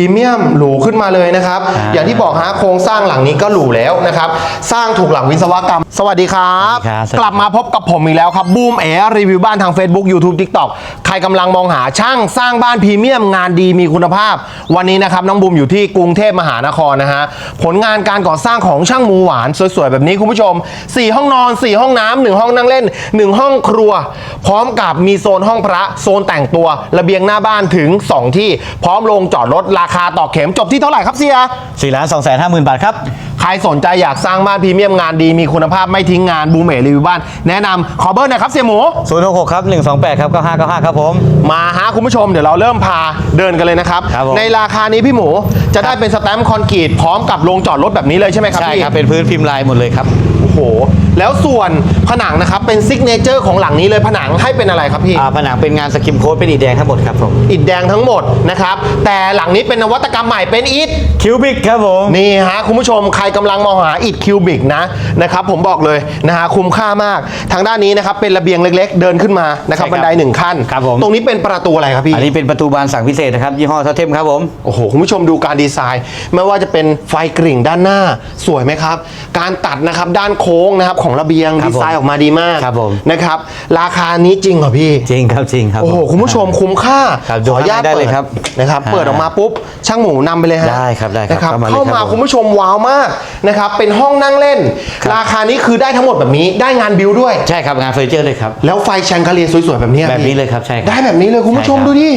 รีเมียมหรูขึ้นมาเลยนะครับอ่าอย่างที่บอกฮะโครงสร้างหลังนี้ก็หรูแล้วนะครับ สร้างถูกหลังวิศวกรรม สวัสดีครับ สวัสดีครับ กลับมาพบกับผมอีกแล้วครับบูมเอรีวิวบ้านทาง Facebook YouTube TikTok ใครกำลังมองหาช่างสร้างบ้านพรีเมียมงานดีมีคุณภาพ วันนี้นะครับน้องบูมอยู่ที่กรุงเทพมหานครนะฮะผลงานการก่อสร้างของช่างหมูหวานสวยๆแบบนี้คุณผู้ชม 4 ห้องนอน 4 ห้องน้ำหนึ่งห้องนั่งเล่น 1 ห้องครัว พร้อมกับมีโซนห้องพระโซนแต่งตัว ระเบียงหน้าบ้านถึง 2 ที่พร้อมโรงจอดรถราคาต่อเข็มจบที่เท่าไหร่ครับเสียสี่ล้านสองแสนห้าหมื่นบาทครับ ใครสนใจอยากสร้างบ้านพรีเมียมงานดีมีคุณภาพไม่ทิ้งงานบูมเมรีวิวบ้าน แนะนำขอเบอร์หน่อยครับเสียหมูศูนย์หกหกครับหนึ่งสองแปดครับเก้าห้าเก้าห้าครับผม มาฮะคุณผู้ชมเดี๋ยวเราเริ่มพาเดินกันเลยนะครับ ครับผม ในราคานี้พี่หมูจะได้เป็นสแตมป์คอนกรีตพร้อมกับโรงจอดรถแบบนี้เลยใช่ไหมครับใช่พี่ ครับ เป็นพื้นพิมพ์ลายหมดเลยครับโอ้โหแล้วส่วนผนังนะครับเป็นซิกเนเจอร์ของหลังนี้เลยผนังให้เป็นอะไรครับพี่อ่าผนังเป็นงานสกิมโค้ดเป็นอีแดงทั้งหมดครับผมอิฐแดงทั้งหมดนะครับแต่หลังนี้เป็นนวัตกรรมใหม่เป็นอิฐคิวบิกครับผมนี่ฮะคุณผู้ชมใครกำลังมองหาอิฐคิวบิกนะนะครับผมบอกเลยนะฮะคุ้มค่ามาก ทางด้านนี้นะครับเป็นระเบียงเล็กๆ เดินขึ้นมานะครับใช่ครับบันไดหนึ่งขั้นครับผมตรงนี้เป็นประตูอะไรครับพี่อันนี้เป็นประตูบานสั่งพิเศษนะครับยี่ห้อเทาเทมครับผมโอ้โหคุณผู้ชมดูการดีไซน์ ไม่ว่าจะเป็นไฟกริ่งด้านหน้าสวยไหมครับ การตัดนะครับด้านโค้งนะครับของระเบียงครับดีไซน์ผมออกมาดีมากครับผมนะครับราคานี้จริงเหรอพี่ จริงครับจริงครับโอ้โหผมคุณผู้ชมคุ้มค่าครับขออนุญาตดูข้างในได้เปิเลยดครับนะครับอ่าเปิดออกมาปุ๊บช่างหมูนำไปเลยฮะได้ครับได้ครับนะครับเข้ามาเลยเข้าครับมาผมคุณผู้ชมว้าวมากนะครับเป็นห้องนั่งเล่นครับราคานี้คือได้ทั้งหมดแบบนี้ได้งานบิวด้วยใช่ครับงานเฟอร์นิเจอร์เลยครับแล้วไฟแชงกาเลียสวยๆแบบนี้แบบพี่นี้เลยครับใช่ครับได้แบบนี้เลยคุณผู้ชมใช่ครับดูดิ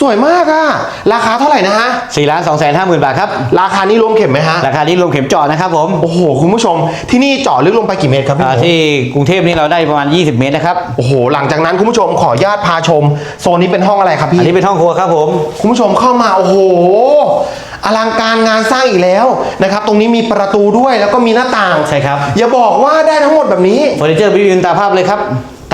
สวยมากอะราคาเท่าไหร่นะฮะสี่ล้านสองแสนห้าหมื่นบาทครับ ราคานี้รวมเข็มไหมฮะ ราคานี้รวมเข็มเจาะนะครับผมโอ้โห คุณผู้ชม ที่นี่เจาะลึกลงไปกี่เมตรครับพี่อ่าหมูที่กรุงเทพนี่เราได้ประมาณ 20 เมตรนะครับ โอ้โห หลังจากนั้นคุณผู้ชมขออนุญาตพาชม โซนนี้เป็นห้องอะไรครับพี่ อันนี้เป็นห้องครัวครับผม คุณผู้ชมเข้ามาโอ้โห อลังการงานสร้างอีกแล้วนะครับ ตรงนี้มีประตูด้วยแล้วก็มีหน้าต่างใช่ครับ อย่าบอกว่าได้ทั้งหมดแบบนี้ เฟอร์นิเจอร์บิวอินตามภาพเลยครับ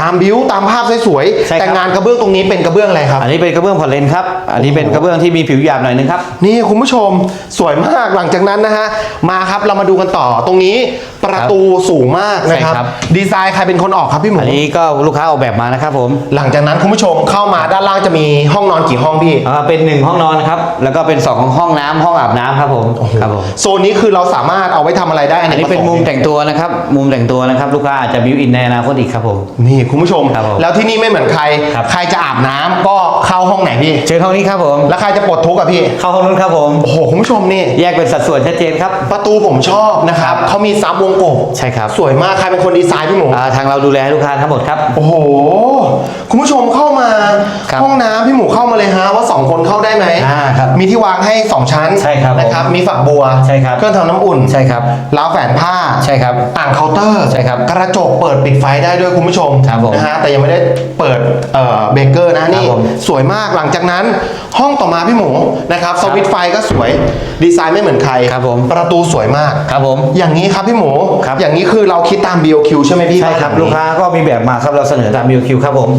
ตามบิวตามภาพสวยใช่ๆครับ แต่งานกระเบื้องตรงนี้เป็นกระเบื้องอะไรครับ อันนี้เป็นกระเบื้องพอร์ตเลนครับ อันนี้เป็นกระเบื้องที่มีผิวหยาบหน่อยนึงครับ นี่คุณผู้ชมสวยมากหลังจากนั้นนะฮะมาครับเรามาดูกันต่อตรงนี้ประตูสูงมากนะครับ ใช่ครับ ดีไซน์ใครเป็นคนออกครับพี่หมู อันนี้ก็ลูกค้าออกแบบมานะครับผมหลังจากนั้นคุณผู้ชมเข้ามาด้านล่างจะมีห้องนอนกี่ห้องพี่ อ่าเป็นหนึ่งห้องนอนครับ แล้วก็เป็นสองห้องน้ำห้องอาบน้ำครับผมครับผม โซนนี้คือเราสามารถเอาไว้ทำอะไรได้อันนี้เป็นมุมแต่งตัวนะครับ มุมแต่งตัวนะครับ ลูกค้าอาจจะบิวอินในอนาคตอีกครับผม นี่คุณผู้ชม ครับผมแล้วที่นี่ไม่เหมือนใคร ครับ ใครจะอาบน้ำก็เข้าห้องไหนพี่ เชิญห้องนี้ครับผม แล้วใครจะปลดทุกข์อะพี่ เข้าห้องนู้นครับผม โอ้โหคุณผู้ชมนี่ แยกเป็นสัดส่วนชัดเจนครับ ประตูผมชอบนะครับเขามีซับวงกบใช่ครับ สวยมากใครเป็นคนดีไซน์พี่หมู อ่าทางเราดูแลให้ลูกค้าทั้งหมดครับ โอ้โห คุณผู้ชมเข้ามา ครับห้องน้ำพี่หมูเข้ามาเลยฮะว่า 2 คนเข้าได้ไหมอ่าครับมีที่วางให้ 2 ชั้นใช่ครับนะครับมีฝักบัวใช่ครับเครื่องทำน้ำอุ่นใช่ครับราวแฝนผ้าใช่ครับอ่างเคาน์เตอร์ใช่ครับกระจกเปิดปิดไฟได้ด้วยคุณผู้ชมครับผมนะฮะแต่ยังไม่ได้เปิดเอ่อเบเกอร์นะนี่ครับผมสวยมากหลังจากนั้นห้องต่อมาพี่หมูนะครับสวิตช์ไฟก็สวยดีไซน์ไม่เหมือนใครครับผม ประตูสวยมาก ครับผม อย่างนี้ครับพี่หมู ครับ อย่างนี้คือเราคิดตาม BOQ ใช่ไหมพี่ใช่ครับานหงลูนี้กค้าก็มีแบบมาครับเราเสนอตาม BQ ครับผม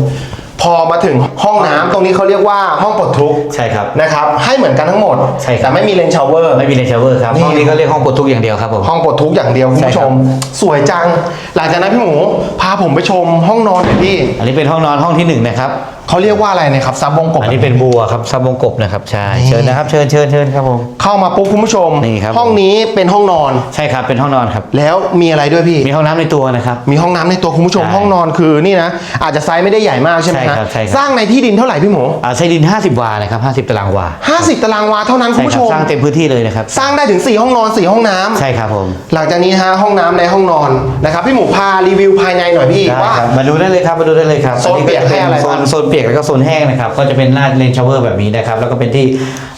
พอมาถึงห้องน้ำตรงนี้เขาเรียกว่าห้องปลดทุกข์ใช่ครับ นะครับ ให้เหมือนกันทั้งหมด ใช่ครับ แต่ไม่มีเลนชาวเวอร์ ไม่มีเลนชาวเวอร์ครับนี่ ห้องนี้ก็เรียกห้องปลดทุกข์อย่างเดียวครับผม ห้องปลดทุกข์อย่างเดียวคุณใช่ผู้คชรับ ม สวยจัง หลังจากนั้นพี่หมูพาผมไปชมห้องนอนหน่อยพี่ อันนี้เป็นห้องนอนห้องที่หนึ่งนะครับ เขาเรียกว่าอะไรนะครับซับวงกบอันนี้เป็นบัวครับซับวงกบนะครับใช่นี่เชิญนะครับเชิญเชิญเชิญครับผม เข้ามาปุ๊บคุณผู้ชม นี่ครับ ห้องนี้เป็นห้องนอน ใช่ครับเป็นห้องนอนครับ แล้วมีอะไรด้วยพี่ มีห้องน้ำในตัวนะครับ มีห้องน้ำในตัวคุณผู้ชมใช่ห้องนอนคือนี่นะอาจจะไซส์ไม่ได้ใหญ่มากใช่ไหมใช่ฮะครับใช่ครับ สร้างในที่ดินเท่าไหร่พี่หมูอ่าใช้ดิน 50 วานะครับ 50 ตารางวา50 ตารางวาเท่านั้นคุณใช่ผู้คชรับม สร้างเต็มพื้นที่เลยนะครับ สร้างได้ถึง 4 ห้องนอน 4 ห้องน้ำใช่ครับผมหลังจากนี้ฮะห้องน้ำในห้องนอนนะครับพี่หมูพารีวิวภายในหน่อยพี่ได้ว่า ครับมาดูได้เลยครับมาดูได้เลยครับโซนเปียกให้อะไรโซบ้างนโซนเปียกแล้วก็โซนแห้งนะครับ ก็จะเป็นหน้าเลนชาวเวอร์แบบนี้นะครับ แล้วก็เป็นที่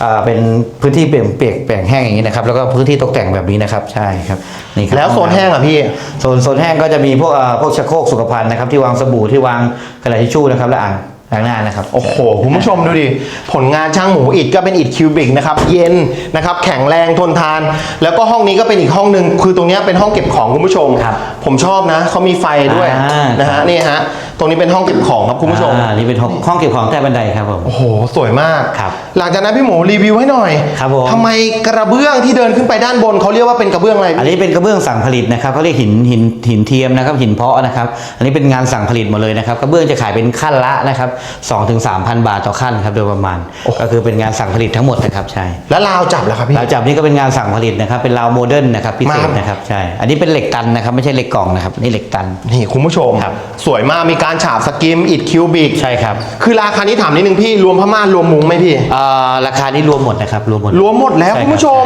อ่าเป็นพื้นที่เปียกเปียกแปลงแห้งอย่างนี้นะครับ แล้วก็พื้นที่ตกแต่งแบบนี้นะครับ ใช่ครับ นี่ครับ แล้วโซนแห้งอะพี่ โซนโซนแห้งก็จะมีพวกอ่าพวกชักโครกสุขภัณฑ์นะครับที่วางสบู่ที่วางกระดาษทิชชู่นะครับและอ่าง ล้างหน้านะครับ โอ้โห คุณผู้ชมดูดิ ผลงานช่างหมูอิฐก็เป็นอิฐคิวบิกนะครับ เย็นนะครับ แข็งแรงทนทาน แล้วก็ห้องนี้ก็เป็นอีกห้องหนึ่งคือตรงเนี้ยเป็นห้องเก็บของคุณผู้ชม ครับผมชอบนะ เขามีไฟด้วยอ่าน นะฮะนี่ฮะ ตรงนี้เป็นห้องเก็บของครับคุณผู้ชม อ่านี่เป็นห้องห้องเก็บของใต้บันไดครับผม โอ้โห สวยมาก ครับ หลังจากนั้นพี่หมูรีวิวให้หน่อยครับผม ทำไมกระเบื้องที่เดินขึ้นไปด้านบนเขาเรียกว่าเป็นกระเบื้องอะไรอันนี้เป็นกระเบื้องสั่งผลิตนะครับเขาเรียกหินหินหินเทียมนะครับหินเพาะนะครับ อันนี้เป็นงานสั่งผลิตหมดเลยนะครับกระเบื้องจะขายเป็นขั้นละนะครับ2-3ถึง3,000บาทต่อขั้นครับโดยประมาณ ก็คือเป็นงานสั่งผลิตทั้งหมดนะครับใช่แล้วราวจับล่ะครับพี่ ราวจับนี่ก็เป็นงานสั่งผลิตนะครับเป็นราวโมเดิร์นนะครับพิเศษมานะครับใช่อันนี้เป็นเหล็กตันนะครับไม่ใช่เหล็กกล่องนะครับนี่เหล็กตัน นี่คุณผู้ชมครับ สวยมากมีการฉาบสกิมอิดคิวบิกใช่ครับคือราคานี้ถามนิดนึงพี่รวมผ้าม่านรวมมุ้งไหมพี่เอ่อราคานี้รวมหมดนะครับรวมหมด รวมหมดแล้วใช่ครับคุณผู้ชม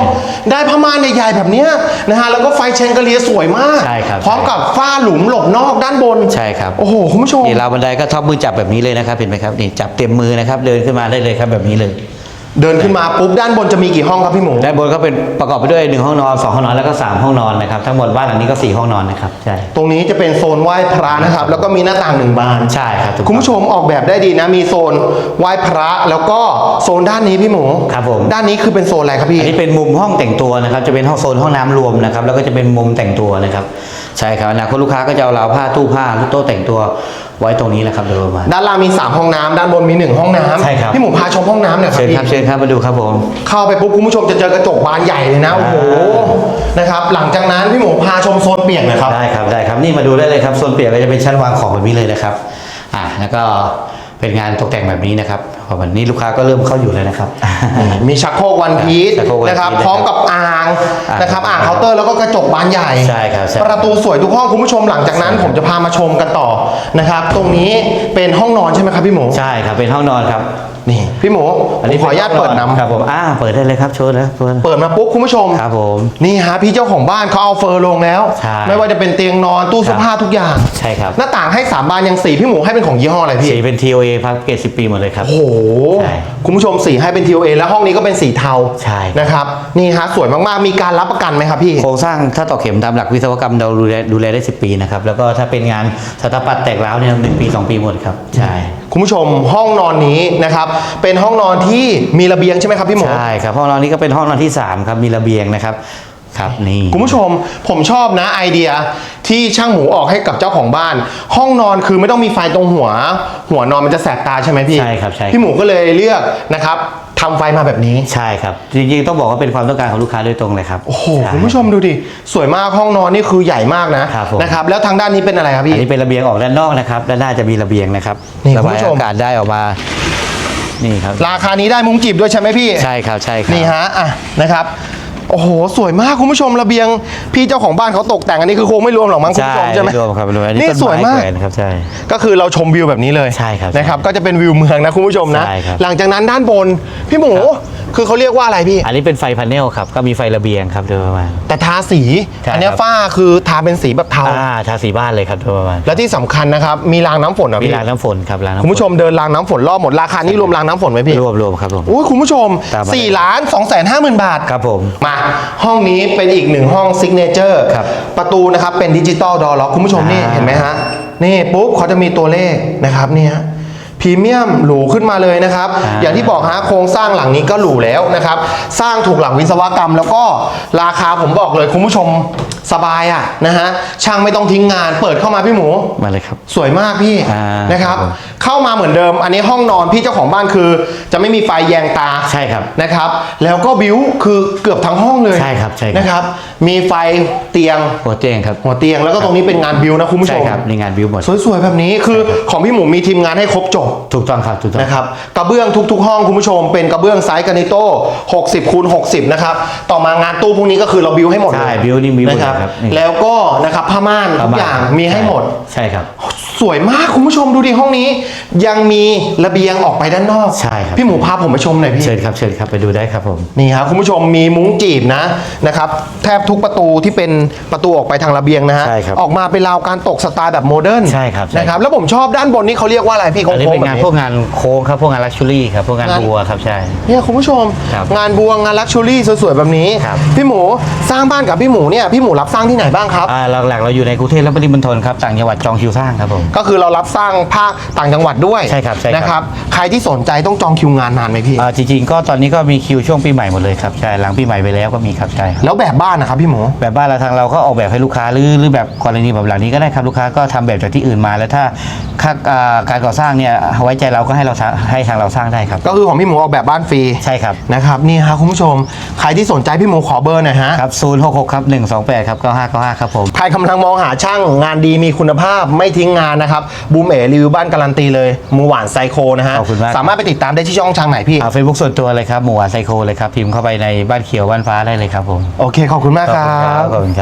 ได้ผ้าม่านใหญ่ๆแบบเนี้ยนะฮะแล้วก็ไฟแชงเกลียสวยมาก ใช่ครับ พร้อมกับฝ้าหลุมหลบนอกด้านบนใช่ครับโอ้โหคุณผู้ชม นี่ราวบันไดก็ท็อปมือจับแบบนี้เลยนะครับเห็นไหมครับนี่จับเต็มมือนะครับเดินขึ้นมาได้เลยครับแบบนี้เลย เดินขึ้นมาปุ๊บด้านบนจะมีกี่ห้องครับพี่หมูด้านบนก็เป็นประกอบไปด้วยหนึ่งห้องนอนสองห้องนอนแล้วก็สามห้องนอนนะครับทั้งหมดบ้านหลังนี้ก็สี่ห้องนอนนะครับใช่ตรงนี้จะเป็นโซนไหว้พระนะครับ แล้วก็มีหน้าต่างหนึ่งบานใช่ครับถูกต้องคุณผู้ชมออกแบบได้ดีนะ มีโซนไหว้พระแล้วก็โซนด้านนี้พี่หมูครับผมด้านนี้คือเป็นโซนอะไรครับพี่อันนี้เป็นมุมห้องแต่งตัวนะครับจะเป็นห้องโซนห้องน้ำรวมนะครับแล้วก็จะเป็นมุมแต่งตัวนะครับใช่ครับอนาคตลูกค้าก็จะเอาราวผ้าตู้ผ้าหรือโต๊ะแต่งตัว ไว้ตรงนี้แหละครับโดยประมาณ ด้านล่างมี 3 ห้องน้ำด้านบนมี 1 ห้องน้ำใช่ครับ พี่หมูพาชมห้องน้ำหน่อยครัเชิบญพี่ ครับเชิญครับมาดูครับผม เข้าไปปุ๊บคุณผู้ชมจะเจอกระจกบานใหญ่เลยนะโอ้โหอ่นะครับ หลังจากนั้นพี่หมูพาชมโซนเปียกหน่อยครับ ได้ครับได้ครับนี่มาดูได้เลยครับโซนเปียกก็จะเป็นชั้นวางของแบบนี้เลยนะครับอ่าแล้วก็ เป็นงานตกแต่งแบบนี้นะครับพอวันนี้ลูกค้าก็เริ่มเข้าอยู่แล้วนะครับ มีชักโครกวันพีชชักโครก one นะครับ piece พร้อมกับอ่างอ่างนะครับอ่างเคาน์เตอร์แล้วก็กระจกบานใหญ่ใช่ครับใช่ประตูสวยทุกห้องคุณผู้ชมหลังจากนั้น ผมจะพามาชมกันต่อนะครับ ตรงนี้เป็นห้องนอนใช่ไหมครับพี่หมูใช่ครับเป็นห้องนอนครับ นี่พี่หมูผมขออนุญาตเปิดน้ำครับผมอ่าเปิดได้เลยครับโชว์แล้วเปิดเปิดมาปุ๊บคุณผู้ชมครับผมนี่ฮะพี่เจ้าของบ้านเขาเอาเฟอร์ลงแล้วใช่ไม่ว่าจะเป็นเตียงนอนตู้เสื้อผ้าทุกอย่างใช่ครับหน้าต่างให้สามบานยังสีพี่หมูให้เป็นของยี่ห้ออะไรพี่สีเป็น TOA พักเกตสิปีหมดเลยครับโอ้โหใช่คุณผู้ชมสีให้เป็น TOA แล้วห้องนี้ก็เป็นสีเทาใช่นะครับนี่ฮะสวยมากๆมีการรับประกันไหมครับพี่โครงสร้างถ้าต่อเข็มตามหลักวิศวกรรมเราดูแลดูแลได้ 10 ปีนะครับแล้วก็ถ้าเป็นงานสถาปัตย์แตกร้าวเนี่ยหนึ่งปี 2 ปีหมดครับใช่ คุณผู้ชมห้องนอนนี้นะครับเป็นห้องนอนที่มีระเบียงใช่ไหมครับพี่หมูใช่ครับห้องนอนนี้ก็เป็นห้องนอนที่ 3 ครับมีระเบียงนะครับครับนี่คุณผู้ชมผมชอบนะไอเดียที่ช่างหมูออกให้กับเจ้าของบ้าน ห้องนอนคือไม่ต้องมีไฟตรงหัว หัวนอนมันจะแสบตาใช่ไหมพี่ใช่ครับใช่ครับพี่หมูก็เลยเลือกนะครับ ทำไฟมาแบบนี้ ใช่ครับ จริงๆ ต้องบอกว่าเป็นความต้องการของลูกค้าโดยตรงเลยครับโอ้โหใช่คุณผู้ชมดูดิ สวยมากห้องนอนนี่คือใหญ่มากนะครับผม นะครับ แล้วทางด้านนี้เป็นอะไรครับพี่ อันนี้เป็นระเบียงออกด้านนอกนะครับด้านหน้าจะมีระเบียงนะครับนี่ระคุณบายผู้ชม อากาศได้ออกมานี่ครับราคานี้ได้มุ้งจีบด้วยใช่ไหมพี่ ใช่ครับใช่ครับ นี่ฮะ อะ นะครับ โอ้โห สวยมากคุณผู้ชมระเบียง พี่เจ้าของบ้านเขาตกแต่งอันนี้คือคงไม่รวมหรอกมั้งคุณใช่ผู้ชมใช่ไหมรวมครับรวมอันนี้นี่ต้นสวยไม้มากแขวนครับใช่ก็คือเราชมวิวแบบนี้เลยใช่ครับนะครับก็จะเป็นวิวเมืองนะคุณผู้ชมนะใช่ครับหลังจากนั้นด้านบนพี่หมู คือเขาเรียกว่าอะไรพี่ อันนี้เป็นไฟพาเนลครับ ก็มีไฟระเบียงครับโดยประมาณ แต่ทาสี ใช่อันเนี้ยครับ ฝ้าคือทาเป็นสีแบบเทา อ่าทาสีบ้านเลยครับโดยประมาณและที่สำคัญนะครับ มีรางน้ำฝนเหรอมีพี่ รางน้ำฝนครับรางน้ำฝนคุณผู้ชมเดินรางน้ำฝนรอบหมดราคานี้รวมรางน้ำฝนไหมพี่รวมรวมครับผม อุ้ยคุณผู้ชมตามมา 4ล้าน2แสนห้าหมื่นบาท ครับผม มาห้องนี้เป็นอีกหนึ่งห้องซิกเนเจอร์ครับประตูนะครับเป็นดิจิตอลดอร์ล็อกคุณผู้ชมนี่อ่า เห็นไหมฮะ นี่ปุ๊บเขาจะมีตัวเลขนะครับนี่ฮะ พรีเมียมหรูขึ้นมาเลยนะครับ อ่า อย่างที่บอกฮะโครงสร้างหลังนี้ก็หรูแล้วนะครับ สร้างถูกหลังวิศวกรรม แล้วก็ราคาผมบอกเลยคุณผู้ชมสบายอะนะฮะช่างไม่ต้องทิ้งงานเปิดเข้ามาพี่หมู มาเลยครับ สวยมากพี่อ่านะครับ ครับผม เข้ามาเหมือนเดิม อันนี้ห้องนอนพี่เจ้าของบ้านคือ จะไม่มีไฟแยงตาใช่ครับ นะครับ แล้วก็บิวคือเกือบทั้งห้องเลยใช่ครับใช่ครับ นะครับ มีไฟเตียงหัวเตียงครับหัวเตียงแล้วก็ตรงนี้เป็นงานบิวนะคุณผู้ชใช่ม ครับในงานวิวหมด สวยๆแบบนี้คือของพี่หมูมีทีมงานให้ครบจบถูกต้องครับถูกต้อง นะครับกระเบื้องทุก ๆ ห้องคุณผู้ชม เป็นกระเบื้องไซส์กานิโต้60คูณ60นะครับต่อมางานตู้พวกนี้ก็คือเราบิวให้หมดเลยใช่บิวนี่บิวหมดนะครับครับนี่แล้วก็นะครับผ้าม่านทุกอย่างมีให้หมด ใช่ครับ สวยมากคุณผู้ชมดูดิห้องนี้ ยังมีระเบียงออกไปด้านนอกใช่ครับ พี่หมูพาผมไปชมหน่อยพี่ เชิญครับเชิญครับไปดูได้ครับผม นี่ครับคุณผู้ชมมีมุ้งจีบนะนะครับแทบทุกประตูที่เป็นประตูออกไปทางระเบียงนะฮะใช่ครับออกมาเป็นราวการตกสไตล์แบบโมเดิร์นใช่ครับใช่นะครับแล้วผมชอบด้านบนนี่เขาเรียกว่าอะไรพี่อันนี้โค้เป็งนๆแบบงานนี้พวกงานโค้งครับพวกงานลักชัวรี่ครับพวกงานงานบัวครับใช่ เนี่ยคุณผู้ชม ครับงานบัวงานลักชัวรี่สวยๆแบบนี้ครับ พี่หมูสร้างบ้านกับพี่หมูเนี่ยพี่หมูรับสร้างที่ไหนบ้างครับ อ่าหลักๆเราอยู่ในกรุงเทพและปริมณฑลครับต่างจังหวัดจองคิวสร้างครับผมก็คือเรารับสร้างภาคต่างจังหวัดด้วยใช่ครับใช่ครับ นะครับ ใครที่สนใจต้องจองคิวงานนานไหมพี่ อ่าจริงๆก็ตอนนี้ก็มีคิวช่วงปีใหม่หมดเลยครับใช่หลังปีใหม่ไปแล้วก็มีครับใช่ครับแล้วแบบบ้านนะครับพี่หมู แบบบ้านเราทางเราก็ออกแบบให้ลูกค้าหรือหรือแบบกรณีแบบหลังนี้ก็ได้ครับลูกค้าก็ทำแบบจากที่อื่นมาแล้วถ้าค่าอ่าการก่อสร้างเนี่ยไว้ใจเราก็ให้เราทำให้ทางเราสร้างได้ครับก็คือของพี่หมูออกแบบบ้านฟรีใช่ครับนะครับนี่ฮะคุณผู้ชม ใครที่สนใจพี่หมูขอเบอร์หน่อยฮะ ครับ066ครับ128ครับ9595ครับผม ใครกำลังมองหาช่างงานดีมีคุณภาพไม่ทิ้งงานนะครับบูมเอรีวิวบ้านการันตีเลยมือหวานไซโคนะฮะขอบคุณมาก สามารถไปติดตามได้ที่ช่องทางไหนพี่เฟซบุ๊กส่วนตัวเลยครับหมู่หวานไซโคเลยครับพิมพ์เข้าไปในบ้านเขียวบ้านฟ้าได้เลยครับผมโอเคขอบคุณมากครับขอบคุณครับ